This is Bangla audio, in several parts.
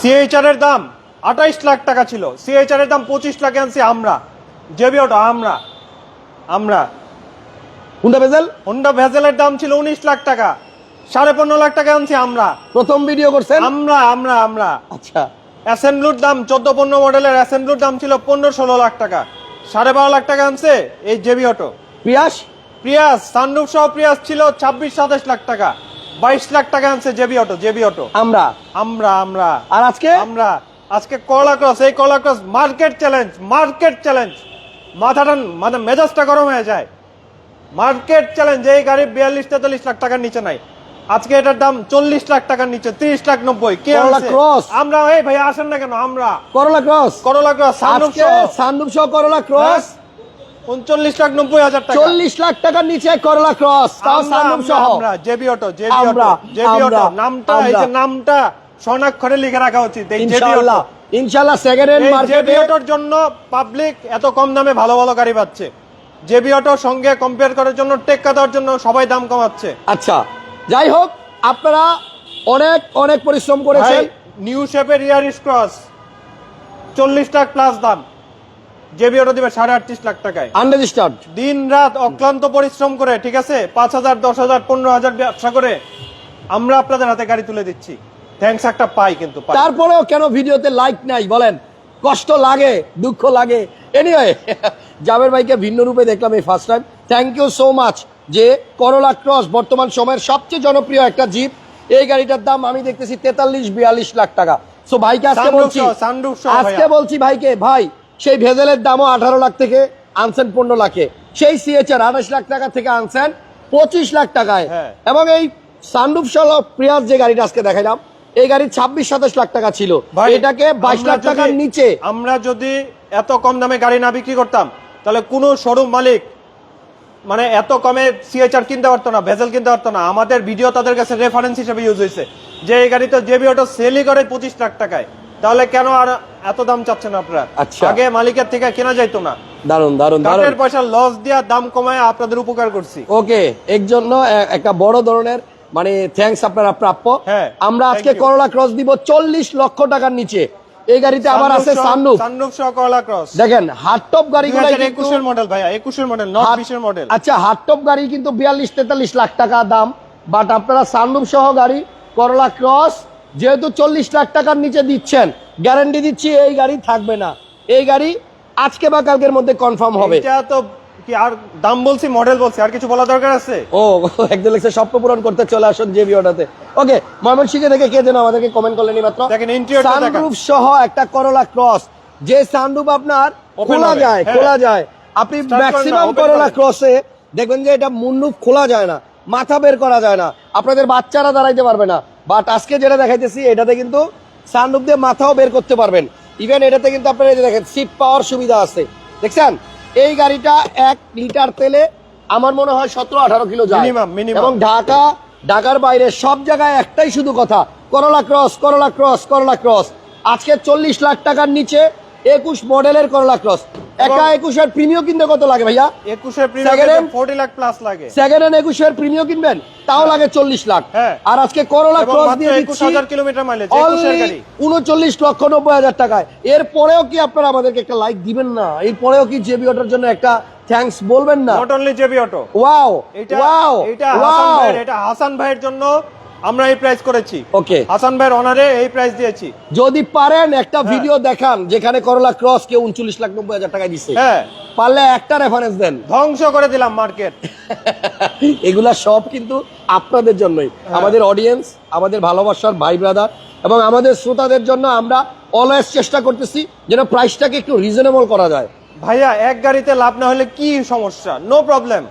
সিএইচআর এর দাম আঠাইশ লাখ টাকা ছিল। সিএইচআর এর দাম পঁচিশ লাখে আনছি আমরা। জেবি অটো আমরা। আমরা। হুন্ডা ভেজেল হোন্ডা ভেজেলের দাম ছিল উনিশ লাখ টাকা। সাড়ে পনেরো লাখ টাকা আনছি আমরা। প্রথম ভিডিও করছেন? আমরা আমরা আমরা। আচ্ছা। অ্যাসেম্বলুর দাম চোদ্দ পনেরো মডেলের অ্যাসেম্বলুর দাম ছিল পনেরো ষোলো লাখ টাকা। সাড়ে বারো লাখ টাকা আনছে এই JB auto Prius Prius sunroof সহ প্রিয়াস ছিল ছাব্বিশ সাতাশ লাখ টাকা। বাইশ লাখ টাকা আনছে জেবি অটো জেবি অটো। আমরা। আমরা আমরা। আর আজকে? আমরা। আজকে করলা ক্রস এই Corolla cross market challenge market challenge. মাথাটা মানে মেজাজটা গরম হয়ে যায়। মার্কেট চ্যালেঞ্জ এই গাড়ি বিয়াল্লিশ তেতাল্লিশ লাখ টাকার নিচে নাই। আজকে এটার দাম চল্লিশ লাখ টাকার নিচে তিরিশ লাখ নব্বই। কে করলা আনছে? আমরা এই ভাই আসেন না কেন আমরা। করলা ক্রস। করলা ক্রস সানরূপ সহ করলা ক্রস। উনচল্লিশ লাখ নব্বই হাজার টাকা। চল্লিশ লাখ টাকার নিচে করলা ক্রস তাও আমরা, সানরূপ আমরা, সহ। আমরা জেবি অটো জেবি আমরা, অটো জেবি অটো নামটা এই যে নামটা স্বর্ণাক্ষরে লিখে রাখা উচিত এই জেবি ইনশাআল্লাহ অটো ইনশাআল্লাহ সেকেন্ড হ্যান্ড এই মার্কেটে জেবি অটোর জন্য পাবলিক এত কম দামে ভালো ভালো গাড়ি পাচ্ছে। জেবি অটোর সঙ্গে কম্পেয়ার করার জন্য টেক্কা দেওয়ার জন্য সবাই দাম কমাচ্ছে। আচ্ছা যাই হোক আপনারা অনেক অনেক পরিশ্রম করেছেন। নিউ শেপের ইয়ারিস ক্রস চল্লিশ লাখ প্লাস দাম। জেবি অটো দিবে সাড়ে আটত্রিশ লাখ টাকায়। আনরেজিস্টার্ড দিন রাত অক্লান্ত পরিশ্রম করে ঠিক আছে? পাঁচ হাজার দশ হাজার পনেরো হাজার ব্যবসা করে আমরা আপনাদের হাতে গাড়ি তুলে দিচ্ছি। একটা পাই কিন্তু তারপরেও কেন ভিডিওতে লাইক নাই বলেন? কষ্ট লাগে দুঃখ লাগে। এনিওয়ে জাবের ভাইকে ভিন্ন রূপে দেখলাম এই first time thank you so much যে করোলা ক্রস বর্তমান সময়ের সবচেয়ে জনপ্রিয় একটা জিপ এই গাড়িটার দাম আমি দেখতেছি তেতাল্লিশ বিয়াল্লিশ লাখ টাকা। সো ভাইকে আজকে বলছি আজকে বলছি ভাইকে ভাই সেই ভেজেলের দামও আঠারো লাখ থেকে আনছেন পনেরো লাখে। সেই সিএচআর আঠাশ লাখ টাকা থেকে আনছেন পঁচিশ লাখ টাকায়। হ্যাঁ। এবং এই সানরুফ সহ প্রিয়াস যে গাড়িটা আজকে দেখাইলাম এই গাড়ি ছাব্বিশ সাতাশ লাখ টাকা ছিল। এটাকে বাইশ লাখ টাকার নিচে। আমরা যদি এত কম দামে গাড়ি না বিক্রি করতাম তাহলে কোনো শোরুম মালিক মানে এত কমে সিএচআর কিনতে পারতো না ভেজেল কিনতে পারতো না। আমাদের ভিডিও তাদের কাছে রেফারেন্স হিসেবে ইউজ হয়েছে। যে এই গাড়ি তো জেবি অটো সেলই করে পঁচিশ লাখ টাকায় তাহলে কেন আর এত দাম চাচ্ছেন আপনারা? আচ্ছা। আগে মালিকের থেকে কেনা যাইতো না। দারুণ দারুণ দারুণ পয়সা লস দিয়া দাম কমায় আপনাদের উপকার করছি। ওকে এর জন্য একটা বড় ধরনের মানে থ্যাঙ্কস আপনারা প্রাপ্য। হ্যাঁ, আমরা আজকে. করোলা ক্রস দিব চল্লিশ লক্ষ টাকার নিচে। এই গাড়িতে আবার আছে সানরুফ সানরুফ সহ করলা ক্রস দেখেন হার্ড টপ গাড়িগুলো একুশের মডেল ভাইয়া একুশের মডেল নট বিশের মডেল আচ্ছা হার্ড টপ গাড়ি কিন্তু বিয়াল্লিশ তেতাল্লিশ লাখ টাকা দাম। বাট আপনারা সানরুফ সহ গাড়ি করলা ক্রস যেহেতু চল্লিশ লাখ টাকার নিচে দিচ্ছেন গ্যারান্টি দিচ্ছি এই গাড়ি থাকবে না। এই গাড়ি আজকে বা কালকের মধ্যে কনফার্ম হবে। এটা তো কি আর দাম বলছি মডেল বলছি আর কিছু বলা দরকার আছে? ও একজন লেখছে স্বপ্ন পূরণ করতে চলে আসুন যে ভিডিওটাতে। ওকে ময়মনসিংহে থেকে কে যেন আমাদেরকে কমেন্ট করলেন মাত্র দেখেন, সানরুফ সহ একটা করলা ক্রস যে সানরুফ আপনার খোলা যায় হ্যাঁ। খোলা যায়। আপনি ম্যাক্সিমাম করলা ক্রসে দেখবেন যে এটা মুন্ডুপ খোলা যায় না মাথা বের করা যায় না। আপনাদের বাচ্চারা দাঁড়াইতে পারবে না। বাট আজকে যেটা দেখাইতেছি এটাতে কিন্তু সানরুফ দিয়ে মাথাও বের করতে পারবেন। ইভেন এটাতে কিন্তু আপনারা এই যে দেখেন সিট পাওয়ার সুবিধা আছে। দেখছেন? এই গাড়িটা এক লিটার তেলে আমার মনে হয় সতেরো আঠারো কিলো যায়. এবং ঢাকা ঢাকার বাইরে সব জায়গায় একটাই শুধু কথা করলা ক্রস করলা ক্রস করলা ক্রস আজকে চল্লিশ লাখ টাকার নিচে একুশ মডেলের করলা ক্রস একা একুশের কিনতে কত লাগে ভাইয়া? একুশের প্রিমিয়াম ফোর্টি লাখ প্লাস লাগে। সেকেন্ড হ্যান্ড একুশের প্রিমিয় কিনবেন তাও লাগে চল্লিশ লাখ। হ্যাঁ। আর আজকে করলা ক্রস দিয়ে দিচ্ছি কিলোমিটার মাইলেজ উনচল্লিশ লক্ষ নব্বই হাজার টাকায়। এরপরেও কি আপনারা আমাদেরকে একটা লাইক দিবেন না? এরপরেও কি জেবি অটোর জন্য একটা থ্যাঙ্কস বলবেন না? Not only JB auto wow এটা ওয়াও এটা হাসান ভাইয়ের এটা হাসান ভাইয়ের জন্য আমরা এই প্রাইস করেছি। ওকে হাসান ভাইয়ের অনারে এই প্রাইস দিয়েছি। যদি পারেন একটা হ্যাঁ। ভিডিও দেখান যেখানে করলা ক্রস কে উনচল্লিশ লাখ নব্বই হাজার টাকা দিচ্ছে হ্যাঁ। পারলে একটা রেফারেন্স দেন। ধ্বংস করে দিলাম মার্কেট এগুলা সব কিন্তু আপনাদের জন্যই। হ্যাঁ। আমাদের অডিয়েন্স আমাদের ভালোবাসার ভাই ব্রাদার এবং আমাদের শ্রোতাদের জন্য আমরা অলওয়েজ চেষ্টা করতেছি যেন প্রাইসটাকে একটু রিজনেবল করা যায়। ভাইয়া এক গাড়িতে লাভ না হলে কি সমস্যা? নো প্রবলেম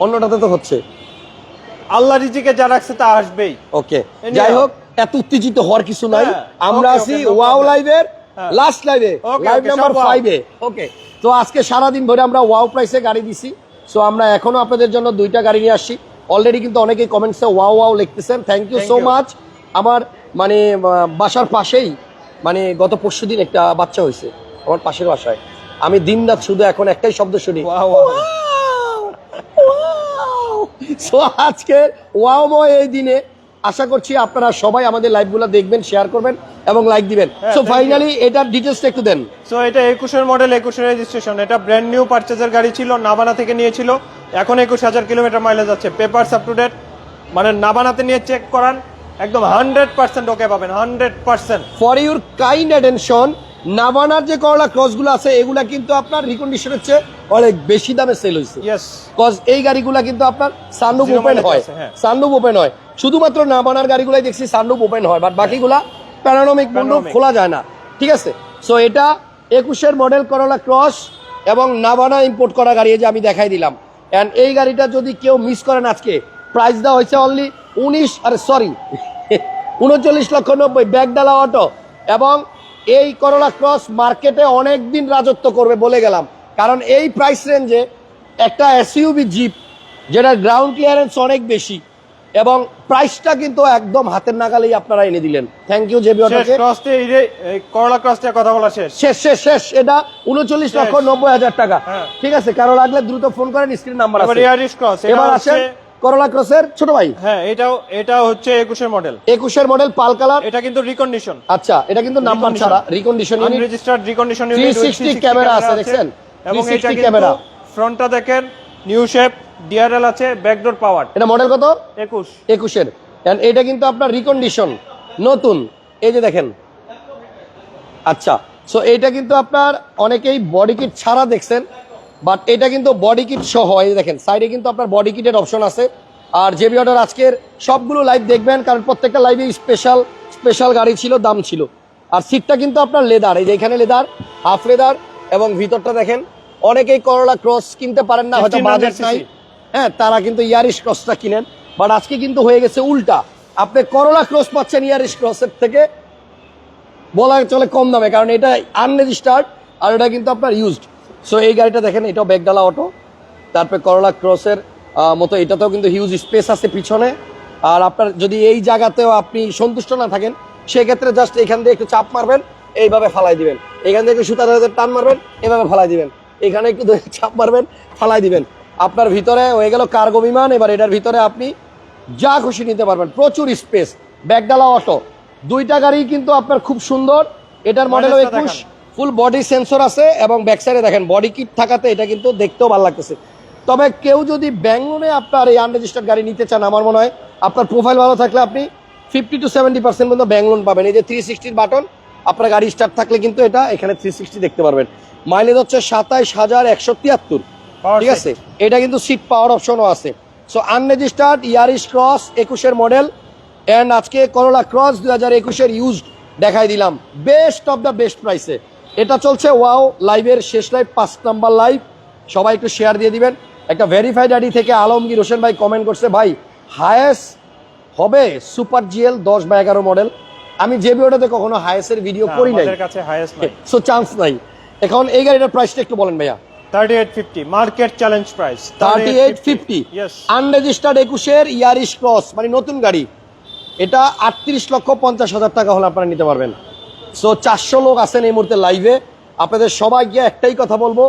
অন্যটাতে তো হচ্ছে। আল্লাহ রিজিকে যা রাখছে তা আসবেই। ওকে যাই হোক এত উত্তেজিত হওয়ার কিছু নাই। হ্যাঁ, আমরা আছি ওয়াও লাইভের হ্যাঁ। লাস্ট লাইভে লাইভ নাম্বার. ফাইভে ওকে তো আজকে সারাদিন ধরে আমরা ওয়াও প্রাইসে গাড়ি দিছি। সো আমরা এখনও আপনাদের জন্য দুইটা গাড়ি নিয়ে আসছি। অলরেডি কিন্তু অনেকেই কমেন্টসে ওয়াও ওয়াও লিখতেছেন। থ্যাংক ইউ সো মাচ আমার মানে বাসার পাশেই মানে গত পরশু দিন একটা বাচ্চা হয়েছে। আমার পাশের বাসায়। আমি দিন রাত শুধু এখন একটাই শব্দ শুনি. সো আজকে ওয়াওময় এই দিনে আশা করছি আপনারা সবাই আমাদের লাইভগুলো দেখবেন শেয়ার করবেন এবং লাইক দিবেন। হ্যাঁ, সো ফাইনালি এটার ডিটেলসটা একটু দেন। সো এটা একুশের মডেল একুশের রেজিস্ট্রেশন এটা ব্র্যান্ড নিউ পারচেজের গাড়ি ছিল নাবানা থেকে নিয়েছিল। এখন একুশ হাজার কিলোমিটার মাইলেজ আছে। পেপারস আপ টু ডেট মানে নাবানাতে নিয়ে চেক করান। একদম হান্ড্রেড পার্সেন্ট ওকে পাবেন hundred percent for your kind attention নাভানার যে করলা ক্রসগুলো আছে এগুলা কিন্তু আপনার রিকন্ডিশনের চেয়ে অনেক বেশি দামে সেল হয়েছে কজ এই গাড়িগুলা কিন্তু আপনার সানরুফ ওপেন হয়। আছে, হ্যাঁ। ওপেন হয়। শুধুমাত্র নাভানার গাড়িগুলাই দেখছি সানরুফ ওপেন হয় বাট বাকিগুলা প্যারানমিক মুন্ডু Panoramic। খোলা যায় না। ঠিক আছে? সো এটা একুশের মডেল করলা ক্রস এবং নাভানা ইম্পোর্ট করা গাড়ি যে আমি দেখাই দিলাম। অ্যান্ড এই গাড়িটা যদি কেউ মিস করেন আজকে প্রাইস দেওয়া হয়েছে অনলি উনিশ আরে সরি উনচল্লিশ লক্ষ নব্বই ব্যাগডালা অটো এবং এই করলা ক্রস মার্কেটে অনেক দিন রাজত্ব করবে বলে গেলাম। কারণ এই প্রাইস রেঞ্জে একটা এসইউবি জিপ যেটার গ্রাউন্ড ক্লিয়ারেন্স অনেক বেশি এবং প্রাইসটা কিন্তু একদম হাতের নাগালেই আপনারা এনে দিলেন। থ্যাংক ইউ জেবি অটোকে ক্রসতে করলা ক্রসতে কথা বলা শেষ। শেষ শেষ শেষ। এটা উনচল্লিশ শেষ। লক্ষ নব্বই হাজার টাকা। হ্যাঁ। ঠিক আছে কারও লাগলে দ্রুত ফোন করেন স্ক্রিন নাম্বার এবার আছে। এয়ারিশ ক্রস এবার আসেন করলা ক্রসের ছোট ভাই? হ্যাঁ এটাও এটা হচ্ছে একুশের মডেল। একুশের মডেল পাল কালার। এটা কিন্তু রিকন্ডিশন আচ্ছা এটা কিন্তু নাম্বার ছাড়া recondition unit unregistered recondition 360 camera আছে, দেখছেন? এবং 360 এটা ক্যামেরা। ফ্রন্টটা দেখেন নিউ শেপ ডিআরএল আছে ব্যাকডোর পাওয়ার এটা মডেল কত? 21 একুশের। এটা কিন্তু আপনার রিকন্ডিশন নতুন। এই যে দেখেন। আচ্ছা সো এটা কিন্তু আপনার অনেকেই বডি কিট ছাড়া দেখছেন। বাট এটা কিন্তু বডি কিট সহ এই দেখেন সাইডে কিন্তু আপনার বডি কিটের অপশন আছে। আর জেবি অর্ডার আজকের সবগুলো লাইভ দেখবেন কারণ প্রত্যেকটা লাইভে স্পেশাল স্পেশাল গাড়ি ছিল দাম ছিল। আর সিটটা কিন্তু আপনার লেদার এই যে এখানে লেদার হাফ লেদার এবং ভিতরটা দেখেন অনেকেই করলা ক্রস কিনতে পারেন না হয়তো 1500 বাজেট নাই। হ্যাঁ তারা কিন্তু ইয়ারিশ ক্রসটা কিনেন। বাট আজকে কিন্তু হয়ে গেছে উল্টা। আপনি করলা ক্রস পাচ্ছেন ইয়ারিশ ক্রসের থেকে। বলা চলে কম দামে কারণ এটা আনরেজিস্টার্ড আর এটা কিন্তু আপনার ইউজড সো এই গাড়িটা দেখেন এটাও ব্যাগডালা অটো তারপরে করলা ক্রসের মতো এটাতেও কিন্তু হিউজ স্পেস আছে পিছনে। আর আপনার যদি এই জায়গাতেও আপনি সন্তুষ্ট না থাকেন সেক্ষেত্রে জাস্ট এখান দিয়ে একটু চাপ মারবেন এইভাবে ফালাই দিবেন। এখান থেকে একটু সুতা টান মারবেন এভাবে ফালাই দিবেন। এখানে একটু চাপ মারবেন ফালাই দিবেন। আপনার ভিতরে হয়ে গেল কার্গো বিমান এবার এটার ভিতরে আপনি যা খুশি নিতে পারবেন। প্রচুর স্পেস ব্যাগডালা অটো দুইটা গাড়ি কিন্তু আপনার খুব সুন্দর। এটার মডেল একুশ। ফুল বডি সেন্সর আছে এবং ব্যাক সাইডে দেখেন বডি কিট থাকাতে এটা কিন্তু দেখতেও ভালো লাগতেছে। তবে কেউ যদি ব্যাঙ্গনে আপনার এই আনরেজিস্টার্ড গাড়ি নিতে চান আমার মনে হয় আপনার প্রোফাইল ভালো থাকলে আপনি ফিফটি টু সেভেন্টি পার্সেন্ট পর্যন্ত ব্যাঙ্ক লোন পাবেন। এই যে থ্রি সিক্সটির বাটন আপনার গাড়ি স্টার্ট থাকলে কিন্তু এটা এখানে থ্রি সিক্সটি দেখতে পারবেন। মাইলেজ হচ্ছে সাতাইশ হাজার একশো তিয়াত্তর। ঠিক আছে? এটা কিন্তু সিট পাওয়ার অপশনও আছে। সো আনরেজিস্টার্ড ইয়ারিশ ক্রস একুশের মডেল অ্যান্ড আজকে করোলা ক্রস দু হাজার একুশের ইউজড দেখাই দিলাম। বেস্ট অফ দ্য বেস্ট প্রাইসে এটা চলছে ওয়াও লাইভের শেষ লাইভ পাঁচ নাম্বার লাইভ সবাই একটু শেয়ার দিয়ে দিবেন। একটা ভেরিফাইড আইডি থেকে আলমগীর হোসেন ভাই কমেন্ট করছে ভাই হায়েস্ট হবে সুপার জিএল দশ বা এগারো মডেল আমি যে ভিডিওটাতে কখনো হায়েস্টের ভিডিও করি নাই। সো চান্স নাই। এখন এই গাড়িটার প্রাইসটা একটু বলেন ভাইয়া। 3850 market challenge price thirty eight fifty unregistered একুশের ইয়ারিশ ক্রস মানে নতুন গাড়ি। এটা আটত্রিশ লক্ষ পঞ্চাশ হাজার টাকা হলে আপনারা নিতে পারবেন। সো চারশো লোক আছেন এই মুহূর্তে লাইভে আপনাদের সবাই গিয়ে একটাই কথা বলব।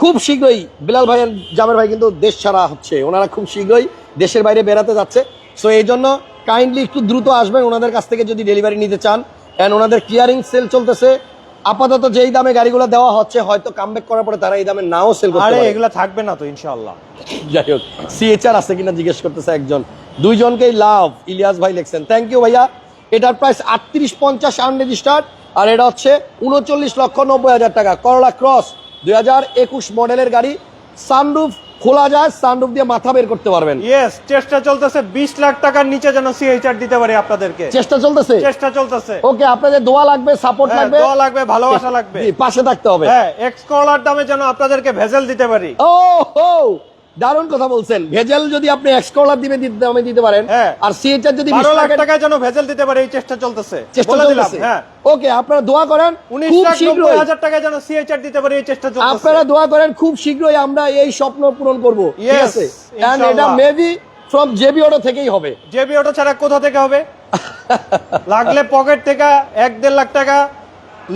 খুব শীঘ্রই বিলাল ভাই জামের ভাই কিন্তু দেশ ছাড়া হচ্ছে। ওনারা খুব শীঘ্রই দেশের বাইরে বেড়াতে যাচ্ছে। সো এই জন্য কাইন্ডলি একটু দ্রুত আসবেন ওনাদের কাছ থেকে যদি ডেলিভারি নিতে চান। অ্যান্ড ওনাদের ক্লিয়ারিং সেল চলতেছে। আপাতত যেই দামে গাড়িগুলো দেওয়া হচ্ছে হয়তো কামব্যাক করার পরে তারা এই দামে নাও সেল করতে পারে। এগুলা থাকবে না তো ইনশাআল্লাহ। যাই হোক সিএচআর আছে কিনা জিজ্ঞেস করতেছে একজন। দুইজনকেই লাভ ইলিয়াস ভাই লিখছেন। থ্যাংক ইউ ভাইয়া। এটার প্রাইস আটত্রিশ পঞ্চাশ আনরেজিস্টার্ড আর এটা হচ্ছে উনচল্লিশ লক্ষ নব্বই হাজার টাকা। করলা ক্রস দুই হাজার একুশ মডেলের গাড়ি। সানরুফ খোলা যায় সানরুফ দিয়ে মাথা বের করতে পারবেন। ইয়েস চেষ্টা চলতেছে 20 লাখ টাকার নিচে যেন সিএইচআর দিতে পারি আপনাদেরকে। চেষ্টা চলতেছে? চেষ্টা চলতেছে। ওকে আপনাদের দোয়া লাগবে সাপোর্ট হ্যাঁ, লাগবে। দোয়া লাগবে ভালোবাসা লাগবে। পাশে থাকতে হবে। হ্যাঁ এক্স কলার দামে যেন আপনাদেরকে ভেজেল দিতে পারি। ও হো দারুণ কথা বলছেন। ভেজেল যদি আপনি এক্সকলার দিবে দামে দিতে পারেন। হ্যাঁ। আর সিএচআর যদি 12 লাখ টাকা টাকায় যেন ভেজেল দিতে পারে এই চেষ্টা চলতেছে। চেষ্টা বলে দিলাম চলতেছে। হ্যাঁ। ওকে আপনারা দোয়া করেন 19 খুব লাখ শীঘ্রই হাজার টাকায় যেন সিএইচআর দিতে পারি এই চেষ্টা চলতেছে। আপনারা দোয়া করেন খুব শীঘ্রই আমরা এই স্বপ্ন পূরণ করব। ঠিক আছে? এন্ড এটা। মেবি ফ্রম জেবি অটো থেকেই হবে। জেবি অটো ছাড়া কোথা থেকে হবে? লাগলে পকেট থেকে এক দেড় লাখ টাকা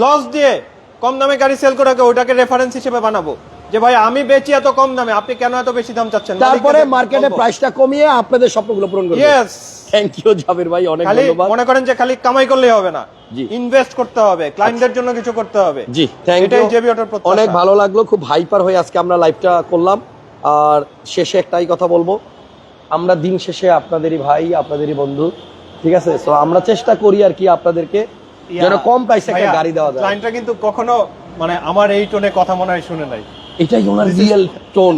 লস দিয়ে কম দামে গাড়ি সেল করে ওটাকে রেফারেন্স হিসেবে বানাবো। যে ভাই আমি বেচি এত কম দামে আপনি কেন এত বেশি দাম চাচ্ছেন? তারপরে মার্কেটে প্রাইসটা কমিয়ে আপনাদের স্বপ্নগুলো পূরণ করবে। ইয়েস থ্যাংক ইউ জাবির ভাই অনেক ধন্যবাদ। মনে করেন যে খালি কামাই করলেই হবে না। জি। ইনভেস্ট করতে হবে ক্লায়েন্টদের জন্য কিছু করতে হবে। জি থ্যাংক এটাই ইউ জেবি অটোর প্রত্যাশা। অনেক ভালো লাগল খুব হাইপার হয়ে আজকে আমরা লাইভটা করলাম। আর শেষে একটাই কথা বলব আমরা দিন শেষে আপনাদেরই ভাই আপনাদেরই বন্ধু ঠিক আছে? তো আমরা চেষ্টা করি আর কি আপনাদেরকে যেন কম প্রাইসে একটা গাড়ি দেওয়া যায়। ক্লায়েন্টরা কিন্তু কখনো মানে আমার এই টোনে কথা মনে হয় শুনে নাই। এটাই ওনার রিয়েল টোন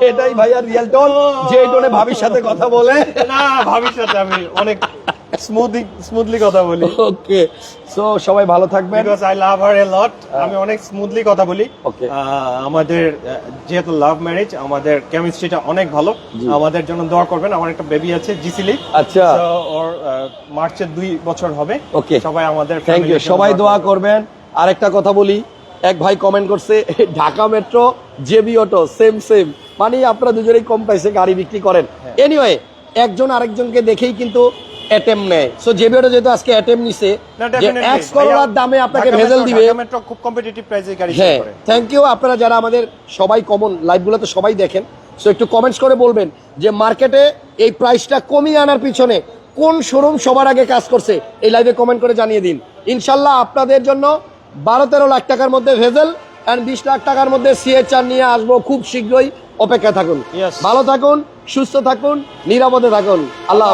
এটাই ভাইয়া রিয়েল টোন যে টোনে ভাবির সাথে কথা বলে। না ভাবির সাথে আমি অনেক স্মুথলি স্মুথলি কথা বলি। ওকে সো সবাই ভালো থাকবেন। Because I love her a lot আমি অনেক স্মুথলি কথা বলি. আহ, আমাদের যেহেতু লাভ ম্যারেজ আমাদের কেমিস্ট্রিটা অনেক ভালো। আমাদের জন্য দোয়া করবেন। আমার একটা বেবি আছে জিসিলি আচ্ছা। ওর মার্চের দুই বছর হবে। Okay. সবাই আমাদের থ্যাংক ইউ সবাই দোয়া করবেন। আরেকটা কথা বলি। এক ভাই কমেন্ট করছে Dhaka metro JB auto same same মানে আপনারা দুজনেই কম প্রাইসে গাড়ি বিক্রি করেন। হ্যাঁ। এনিওয়ে একজন আরেকজনকে দেখেই কিন্তু অ্যাটেম নেয়। সো জেবি অটো যেহেতু আজকে অ্যাটেম নিছে না, যে definitely। এক্স করোলার দামে আপনাকে ভেজেল দিবে। ঢাকা খুব কম্পিটিটিভ প্রাইসে গাড়ি হ্যাঁ থ্যাংক ইউ আপনারা যারা আমাদের সবাই কমন সবাই দেখেন সো একটু কমেন্টস করে বলবেন যে মার্কেটে এই প্রাইসটা কমিয়ে আনার পিছনে কোন শোরুম সবার আগে কাজ করছে? এই লাইভে কমেন্ট করে জানিয়ে দিন। ইনশাল্লাহ আপনাদের জন্য বারো তেরো লাখ টাকার মধ্যে ভেজেল অ্যান্ড বিশ লাখ টাকার মধ্যে সিএচআর নিয়ে আসব খুব শীঘ্রই। অপেক্ষা থাকুন। ভালো থাকুন সুস্থ থাকুন নিরাপদে থাকুন। আল্লাহ